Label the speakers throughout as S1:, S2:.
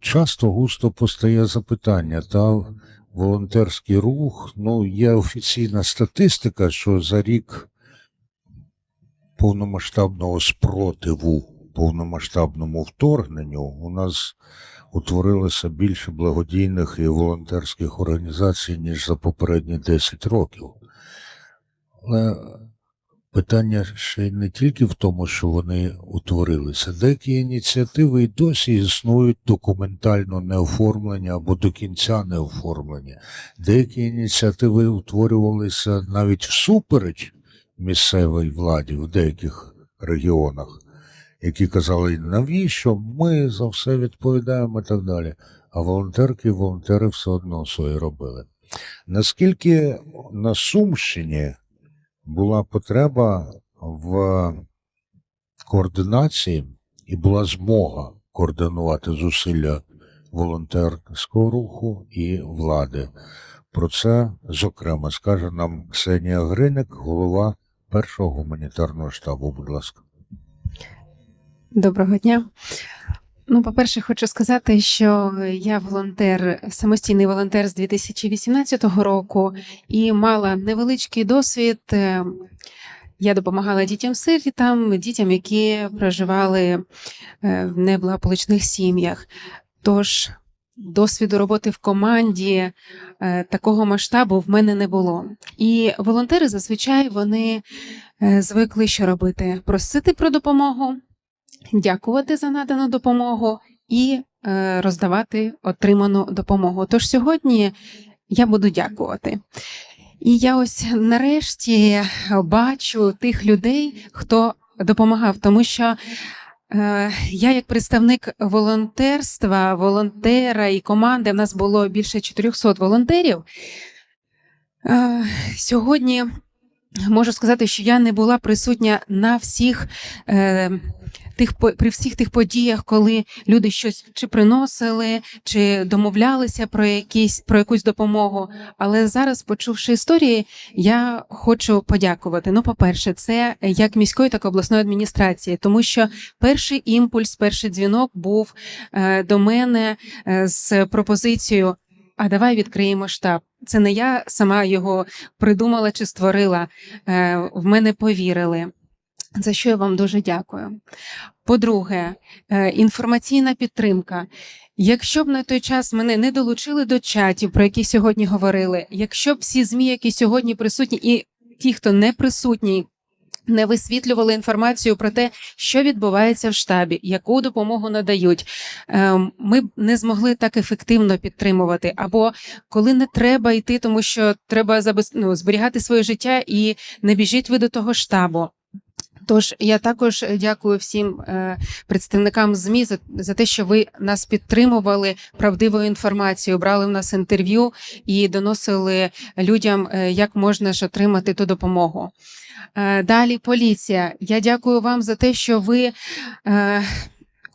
S1: Часто густо постає запитання, та волонтерський рух, ну, є офіційна статистика, що за рік повномасштабного спротиву повномасштабному вторгненню у нас утворилося більше благодійних і волонтерських організацій, ніж за попередні 10 років. Але питання ще й не тільки в тому, що вони утворилися. Деякі ініціативи і досі існують документально не оформлені або до кінця не оформлені. Деякі ініціативи утворювалися навіть всупереч місцевій владі в деяких регіонах, які казали, навіщо ми за все відповідаємо і так далі. А волонтерки і волонтери все одно своє робили. Наскільки на Сумщині була потреба в координації і була змога координувати зусилля волонтерського руху і влади. Про це, зокрема, скаже нам Ксенія Гриник, голова першого гуманітарного штабу. Будь ласка.
S2: Доброго дня. Ну, по-перше, хочу сказати, що я волонтер, самостійний волонтер з 2018 року і мала невеличкий досвід. Е, Я допомагала дітям сирітам, дітям, які проживали е, в неблагополучних сім'ях. Тож досвіду роботи в команді е, такого масштабу в мене не було. І волонтери зазвичай вони е, звикли що робити: просити про допомогу дякувати за надану допомогу і е, роздавати отриману допомогу. Тож сьогодні я буду дякувати. І я ось нарешті бачу тих людей, хто допомагав, тому що. е, Я, як представник волонтерства, волонтера і команди, в нас було більше 400 волонтерів. Е, Сьогодні можу сказати, що я не була присутня на всіх е, тих при всіх тих подіях, коли люди щось чи приносили, чи домовлялися про якісь про якусь допомогу. Але зараз, почувши історії, я хочу подякувати. Ну, по-перше, це як міської, так і обласної адміністрації, тому що перший імпульс, перший дзвінок був е, до мене е, з пропозицією. А давай відкриємо штаб. Це не я сама його придумала чи створила. Е, В мене повірили. За що я вам дуже дякую. По-друге, е, інформаційна підтримка. Якщо б на той час мене не долучили до чатів, про які сьогодні говорили, якщо б всі ЗМІ, які сьогодні присутні, і ті, хто не присутній, не висвітлювали інформацію про те, що відбувається в штабі, яку допомогу надають, е, ми б не змогли так ефективно підтримувати. Або коли не треба йти, тому що треба ну, зберігати своє життя і не біжіть ви до того штабу. Тож я також дякую всім е, представникам ЗМІ за, те, що ви нас підтримували правдивою інформацією, брали в нас інтерв'ю і доносили людям, е, як можна ж отримати ту допомогу. Е, далі поліція. Я дякую вам за те, що ви.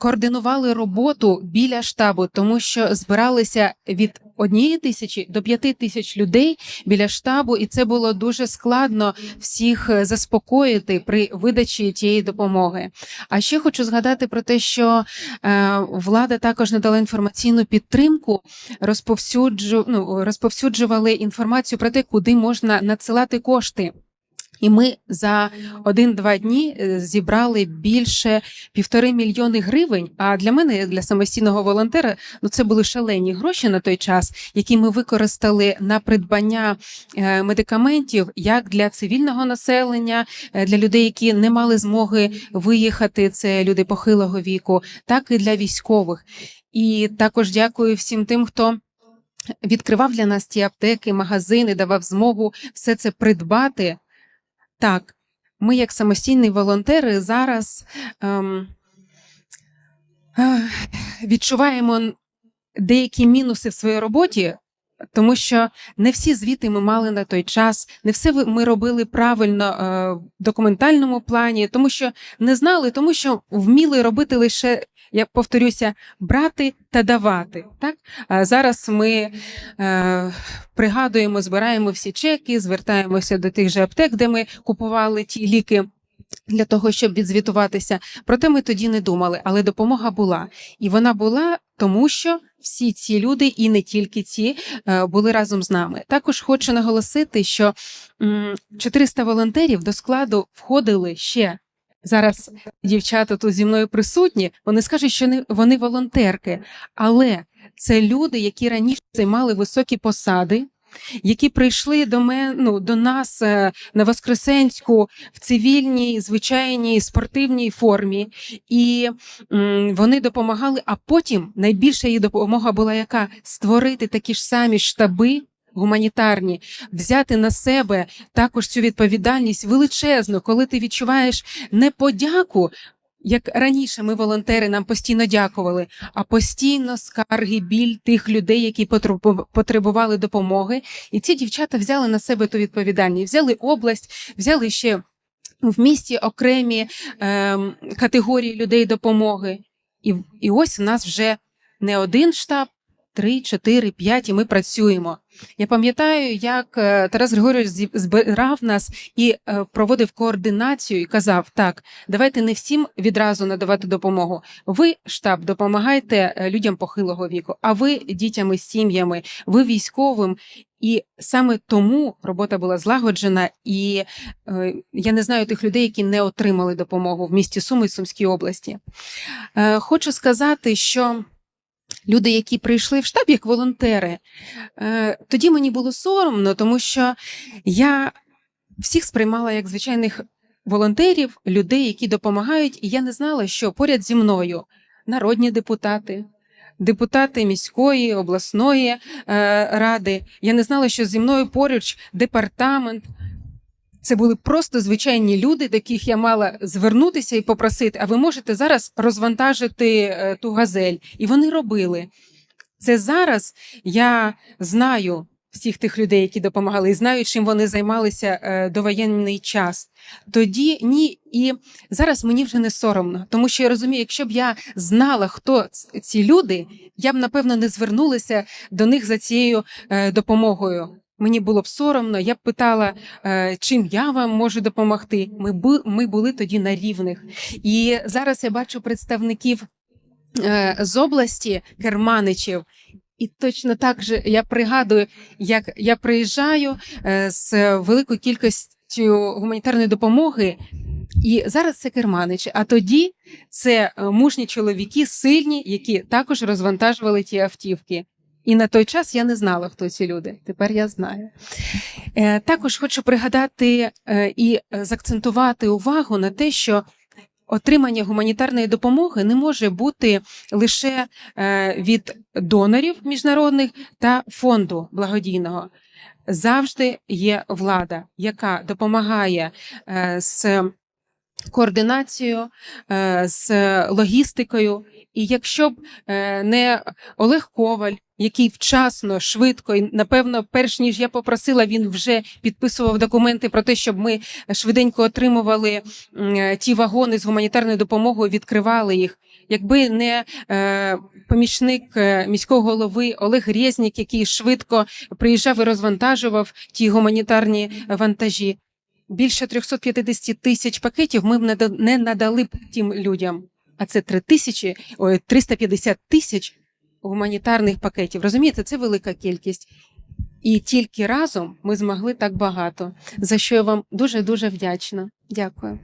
S2: Координували роботу біля штабу, тому що збиралися від однієї тисячі до п'яти тисяч людей біля штабу, і це було дуже складно всіх е, заспокоїти при видачі тієї допомоги. А ще хочу згадати про те, що е, влада також надала інформаційну підтримку, розповсюджу, ну, розповсюджували інформацію про те, куди можна надсилати кошти. І ми за один-два дні е, зібрали більше півтори мільйони гривень. А для мене, для самостійного волонтера, ну це були шалені гроші на той час, які ми використали на придбання е, медикаментів як для цивільного населення, е, для людей, які не мали змоги виїхати. Це люди похилого віку, так і для військових. І також дякую всім тим, хто. Відкривав для нас ті аптеки, магазини, давав змогу все це придбати. Так, ми, як самостійні волонтери, зараз ем, відчуваємо деякі мінуси в своїй роботі, тому що не всі звіти ми мали на той час, не все ми робили правильно е, в документальному плані, тому що не знали, тому що вміли робити лише. Я повторюся, брати та давати. Так а зараз ми е, пригадуємо, збираємо всі чеки, звертаємося до тих же аптек, де ми купували ті ліки. Для того щоб відзвітуватися, проте ми тоді не думали, але допомога була, і вона була тому, що всі ці люди, і не тільки ці, е, були разом з нами. Також хочу наголосити, що м, 400 волонтерів до складу входили ще. Зараз дівчата тут зі мною присутні. Вони скажуть, що вони волонтерки, але це люди, які раніше займали високі посади, які прийшли до мене ну, до нас е, на Воскресенську в цивільній, звичайній спортивній формі, і м, вони допомагали. А потім найбільша її допомога була яка створити такі ж самі штаби. Гуманітарні взяти на себе також цю відповідальність величезну, коли ти відчуваєш не подяку, як раніше ми волонтери нам постійно дякували, а постійно скарги, біль тих людей, які потребували допомоги. І ці дівчата взяли на себе ту відповідальність, взяли область, взяли ще в місті окремі ем, категорії людей допомоги. І, і ось у нас вже не один штаб, три, чотири, п'ять, і ми працюємо. Я пам'ятаю, як е, Тарас Григорович збирав нас і е, проводив координацію і казав: так, давайте не всім відразу надавати допомогу. Ви, штаб, допомагайте е, людям похилого віку, а ви дітям із сім'ями, ви військовим. І саме тому робота була злагоджена, і е, я не знаю тих людей, які не отримали допомогу в місті Суми і Сумській області. Е, хочу сказати, що люди, які прийшли в штаб як волонтери, е, тоді мені було соромно, тому що я всіх сприймала як звичайних волонтерів, людей, які допомагають, і я не знала, що поряд зі мною народні депутати. Депутати міської обласної е, ради. Я не знала, що зі мною поруч департамент. Це були просто звичайні люди, до яких я мала звернутися і попросити. А ви можете зараз розвантажити е, ту газель? І вони робили. Це зараз я знаю всіх тих людей, які допомагали, і знаю, чим вони займалися е, довоєнний час. Тоді ні, і зараз мені вже не соромно, тому що я розумію, якщо б я знала, хто ці люди, я б напевно не звернулася до них за цією е, допомогою. Мені було б соромно, я б питала, е, чим я вам можу допомогти. Ми бу, ми були тоді на рівних. І зараз я бачу представників е, з області керманичів. І точно так же я пригадую, як я приїжджаю е, з великою кількістю гуманітарної допомоги, і зараз це керманичі. А тоді це мужні чоловіки, сильні, які також розвантажували ті автівки. І на той час я не знала, хто ці люди. Тепер я знаю. Е, також хочу пригадати е, і заакцентувати увагу на те, що отримання гуманітарної допомоги не може бути лише е, від донорів міжнародних та фонду благодійного. Завжди є влада, яка допомагає з координацією, з логістикою. І якщо б е, не Олег Коваль, який вчасно, швидко, і напевно, перш ніж я попросила, він вже підписував документи про те, щоб ми швиденько отримували е, ті вагони з гуманітарною допомогою, відкривали їх. Якби не е, помічник міського голови Олег Резнік, який швидко приїжджав і розвантажував ті гуманітарні вантажі, більше 350 тисяч пакетів ми б не надали б тим людям. А це 3 тисячі, ой, 350 тисяч гуманітарних пакетів. Розумієте, це велика кількість. І тільки разом ми змогли так багато, за що я вам дуже дуже вдячна. Дякую.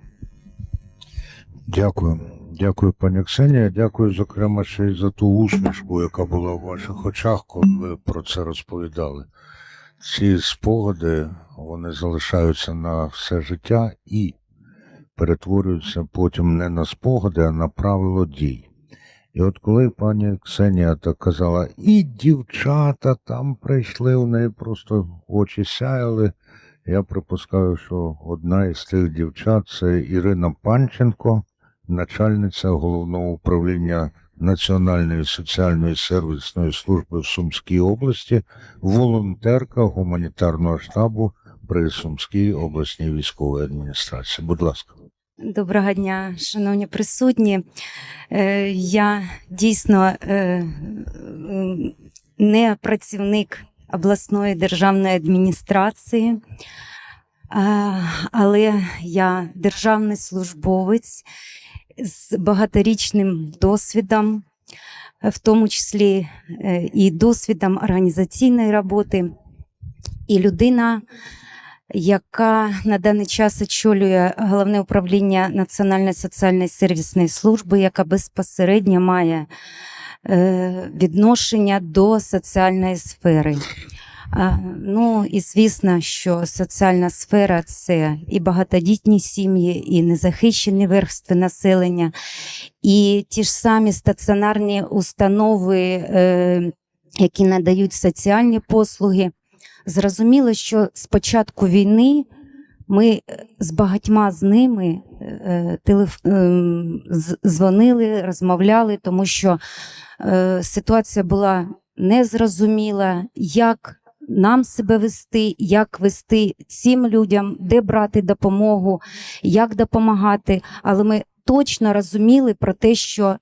S1: Дякую. Дякую, пані Ксенія. Дякую, зокрема, ще й за ту усмішку, яка була в ваших очах, коли ви про це розповідали. Ці спогади вони залишаються на все життя і перетворюються потім не на спогади, а на правило дій. І от коли пані Ксенія так казала, і дівчата там прийшли, у неї просто очі сяяли. Я припускаю, що одна із тих дівчат це Ірина Панченко, начальниця головного управління Національної соціальної сервісної служби в Сумській області, волонтерка гуманітарного штабу при Сумській обласній військовій адміністрації. Будь ласка.
S3: Доброго дня, шановні присутні. Е, Я дійсно е, не працівник обласної державної адміністрації, але я державний службовець з багаторічним досвідом, в тому числі е, і досвідом організаційної роботи, і людина, яка на даний час очолює головне управління Національної соціальної сервісної служби, яка безпосередньо має е, відношення до соціальної сфери. Ну і звісно, що соціальна сфера це і багатодітні сім'ї, і незахищені верстви населення, і ті ж самі стаціонарні установи, е, які надають соціальні послуги. Зрозуміло, що з початку війни ми е, з багатьма з ними е, телеф... ем, дзвонили, розмовляли, тому що е, ситуація була незрозуміла, як нам себе вести, як вести цим людям, де брати допомогу, як допомагати. Але ми точно розуміли про те, що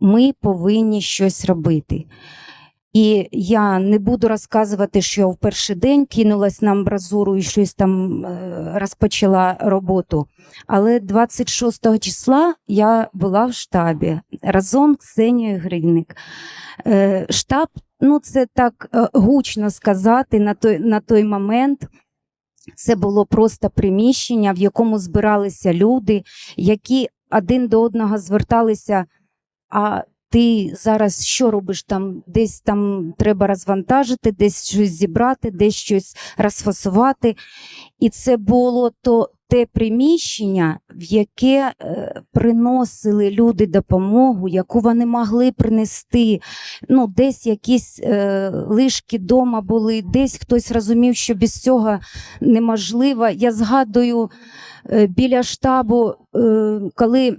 S3: ми повинні щось робити. І я не буду розказувати, що в перший день кинулась на амбразуру і щось там е, розпочала роботу. Але 26 числа я була в штабі разом з Ксенією Гринник. Е, Штаб, ну це так е, гучно сказати на той, на той момент. Це було просто приміщення, в якому збиралися люди, які один до одного зверталися. А ти зараз що робиш там? Десь там треба розвантажити, десь щось зібрати, десь щось розфасувати. І це було то те приміщення, в яке е, приносили люди допомогу, яку вони могли принести. Ну, десь якісь е, лишки дома були, десь хтось розумів, що без цього неможливо. Я згадую е, біля штабу, е, коли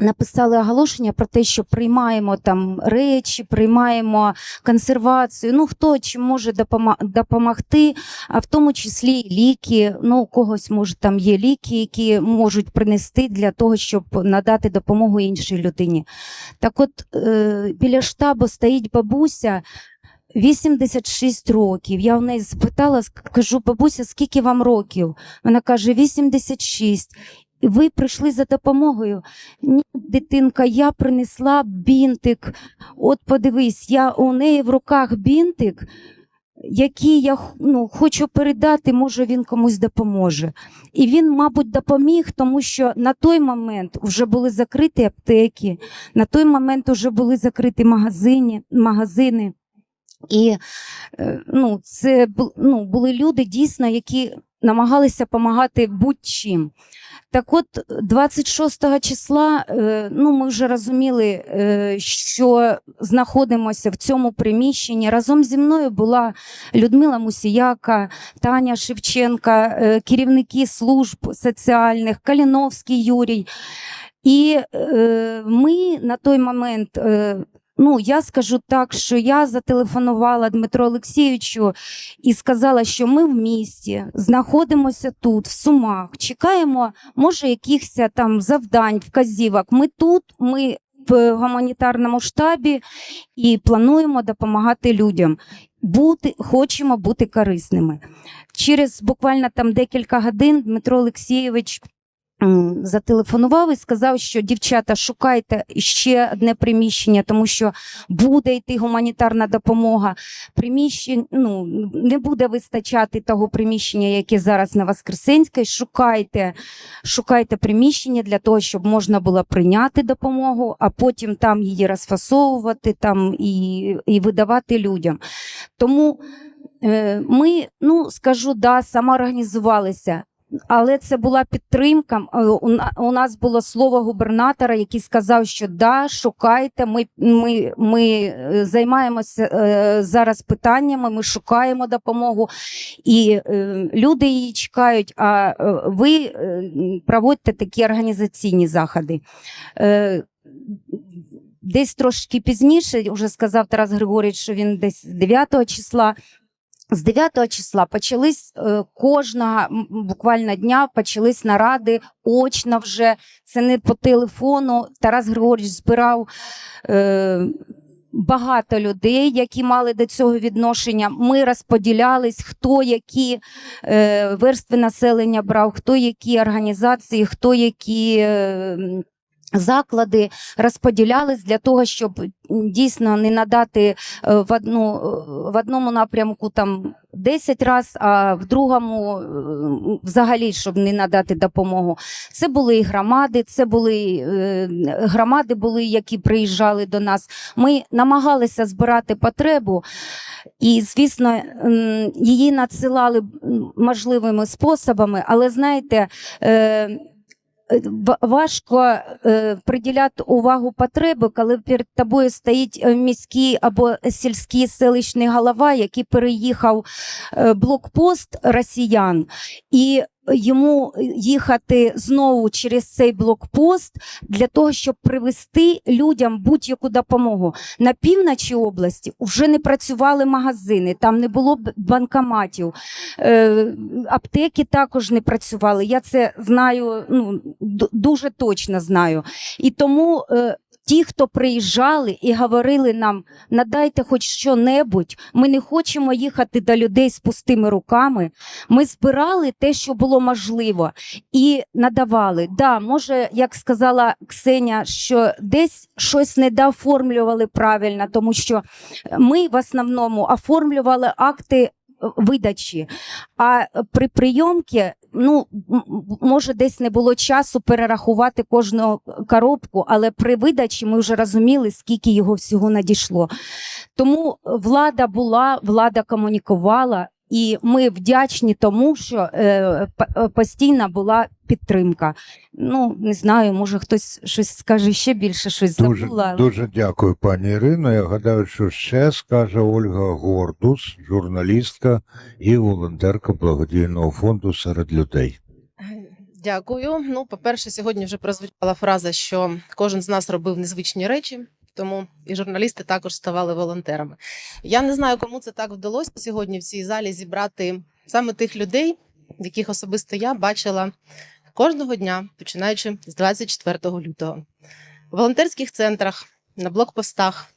S3: написали оголошення про те, що приймаємо там речі, приймаємо консервацію. Ну хто чим може допомогти, а в тому числі ліки. Ну, у когось може там є ліки, які можуть принести для того, щоб надати допомогу іншій людині. Так, от е, біля штабу стоїть бабуся. 86 років. Я в неї спитала, кажу, бабуся, скільки вам років? Вона каже, 86. Ви прийшли за допомогою. Ні, дитинка, я принесла бінтик. От подивись, я у неї в руках бінтик, який я ну, хочу передати, може він комусь допоможе. І він, мабуть, допоміг, тому що на той момент вже були закриті аптеки, на той момент вже були закриті магазини. магазини. І е, ну, це ну, були люди дійсно, які намагалися допомагати будь-чим. Так от, 26 числа, е, ну, ми вже розуміли, е, що знаходимося в цьому приміщенні. Разом зі мною була Людмила Мусіяка, Таня Шевченка, керівники служб соціальних, Каліновський Юрій. І е, ми на той момент. Е, Ну, я скажу так, що я зателефонувала Дмитру Олексійовичу і сказала, що ми в місті знаходимося тут, в Сумах, чекаємо, може, якихось там завдань, вказівок. Ми тут, ми в гуманітарному штабі і плануємо допомагати людям. Бути, хочемо бути корисними. Через буквально там декілька годин Дмитро Олексійович зателефонував і сказав, що дівчата, шукайте ще одне приміщення, тому що буде йти гуманітарна допомога. Приміщень ну, не буде вистачати того приміщення, яке зараз на Воскресенській. Шукайте, шукайте приміщення для того, щоб можна було прийняти допомогу, а потім там її розфасовувати там, і, і видавати людям. Тому е, ми, ну скажу, да, самоорганізувалися. Але це була підтримка. Е, У нас було слово губернатора, який сказав, що да, шукайте. Ми, ми, ми е, займаємося е, зараз питаннями, ми шукаємо допомогу, і люди її чекають. А ви проводьте такі організаційні заходи. Десь трошки пізніше, вже сказав Тарас Григорійович, що він десь 9 числа. З 9 числа почались е, кожного буквально дня почались наради очно вже. Це не по телефону. Тарас Григорійович збирав е, багато людей, які мали до цього відношення. Ми розподілялись, хто які е, верстви населення брав, хто які організації, хто які. Е, Заклади розподілялись для того, щоб дійсно не надати е, в одну е, в одному напрямку там 10 разів, а в другому е, взагалі, щоб не надати допомогу. Це були і громади, це були громади, були, які приїжджали до нас. Ми намагалися збирати потребу, і, звісно, її надсилали можливими способами, але знаєте. Ва- Важко е, приділяти увагу потреби, коли перед тобою стоїть е, міський або сільський селищний голова, який переїхав е, блокпост росіян, і йому їхати знову через цей блокпост для того, щоб привести людям будь-яку допомогу. На півночі області вже не працювали магазини, там не було банкоматів, е, аптеки також не працювали. Я це знаю, ну, дуже точно знаю. І тому. Ті, хто приїжджали і говорили нам, надайте хоч що-небудь, ми не хочемо їхати до людей з пустими руками. Ми збирали те, що було можливо, і надавали. Да, може, як сказала Ксеня, що десь щось не дооформлювали правильно, тому що ми в основному оформлювали акти е, видачі. А при прийомці, ну може, десь не було часу перерахувати кожну коробку, але при видачі ми вже розуміли, скільки його всього надійшло. Тому влада була, влада комунікувала. І ми вдячні тому, що е, е, постійна була підтримка. Ну, не знаю, може хтось щось скаже ще більше, щось
S1: Дуже,
S3: забула.
S1: дуже дякую, пані Ірино. Я гадаю, що ще скаже Ольга Гордус, журналістка і волонтерка благодійного фонду серед людей.
S4: Дякую. Ну, по-перше, сьогодні вже прозвучала фраза, що кожен з нас робив незвичні речі, тому і журналісти також ставали волонтерами. Я не знаю, кому це так вдалося сьогодні в цій залі зібрати саме тих людей, яких особисто я бачила кожного дня, починаючи з 24 лютого. В волонтерських центрах, на блокпостах,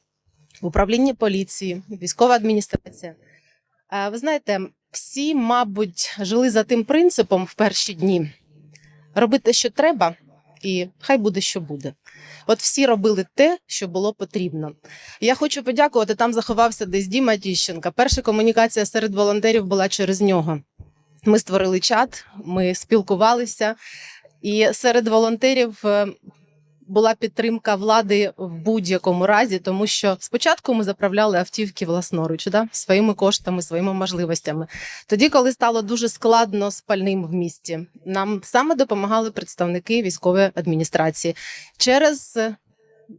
S4: в управлінні поліції, військова адміністрація. Е, Ви знаєте, всі, мабуть, жили за тим принципом в перші дні робити, що треба, і хай буде, що буде. От всі робили те, що було потрібно. Я хочу подякувати. Там заховався десь Діма Тіщенка. Перша комунікація серед волонтерів була через нього. Ми створили чат, ми спілкувалися, і серед волонтерів е, була підтримка влади в будь-якому разі, тому що спочатку ми заправляли автівки власноруч, да? своїми коштами, своїми можливостями. Тоді, коли стало дуже складно з пальним в місті, нам саме допомагали представники військової адміністрації через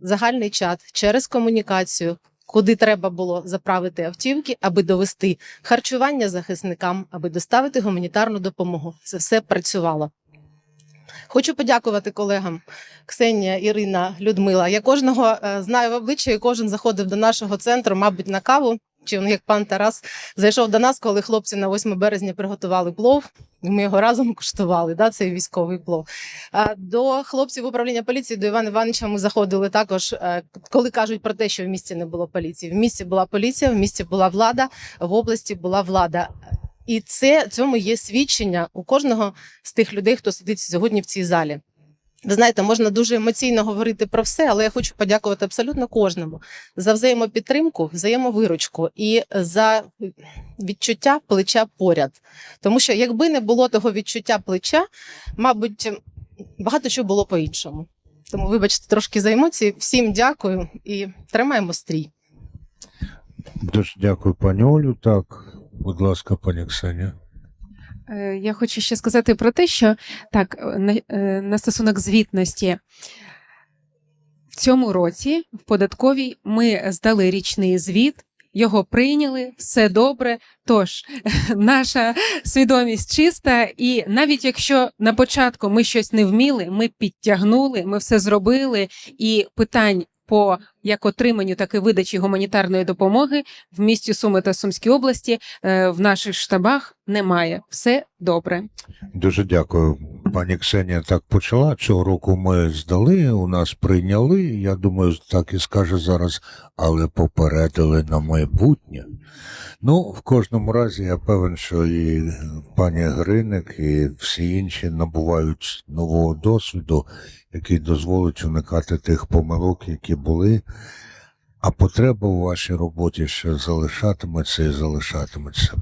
S4: загальний чат, через комунікацію. Куди треба було заправити автівки, аби довести харчування захисникам, аби доставити гуманітарну допомогу. Це все працювало. Хочу подякувати колегам Ксенія, Ірина, Людмила. Я кожного е, знаю в обличчя, і кожен заходив до нашого центру, мабуть, на каву. Чи він, як пан Тарас зайшов до нас, коли хлопці на 8 березня приготували плов, і ми його разом куштували. Да, цей військовий плов. До хлопців управління поліції, до Івана Івановича ми заходили також, е, коли кажуть про те, що в місті не було поліції. В місті була поліція, в місті була влада, в області була влада. І це цьому є свідчення у кожного з тих людей, хто сидить сьогодні в цій залі. Ви знаєте, можна дуже емоційно говорити про все, але я хочу подякувати абсолютно кожному за взаємопідтримку, взаємовиручку і за відчуття плеча поряд. Тому що якби не було того відчуття плеча, мабуть, багато чого було по-іншому. Тому, вибачте, трошки за емоції. Всім дякую і тримаємо стрій.
S1: Дуже дякую, пані Олю. Так, будь ласка, пані Ксенія.
S2: Е, Я хочу ще сказати про те, що так, е, е, на стосунок звітності. В цьому році в податковій ми здали річний звіт, його прийняли, все добре. Тож наша свідомість чиста, і навіть якщо на початку ми щось не вміли, ми підтягнули, ми все зробили, і питань по як отриманню, так і видачі гуманітарної допомоги в місті Суми та Сумській області е, в наших штабах немає. Все добре.
S1: Дуже дякую. Пані Ксенія так почала. Цього року ми здали, у нас прийняли. Я думаю, так і скаже зараз, але попередили на майбутнє. Ну, в кожному разі я певен, що і пані Гриник, і всі інші набувають нового досвіду, який дозволить уникати тих помилок, які були. А потреба у вашій роботі ще залишатиметься і залишатиметься.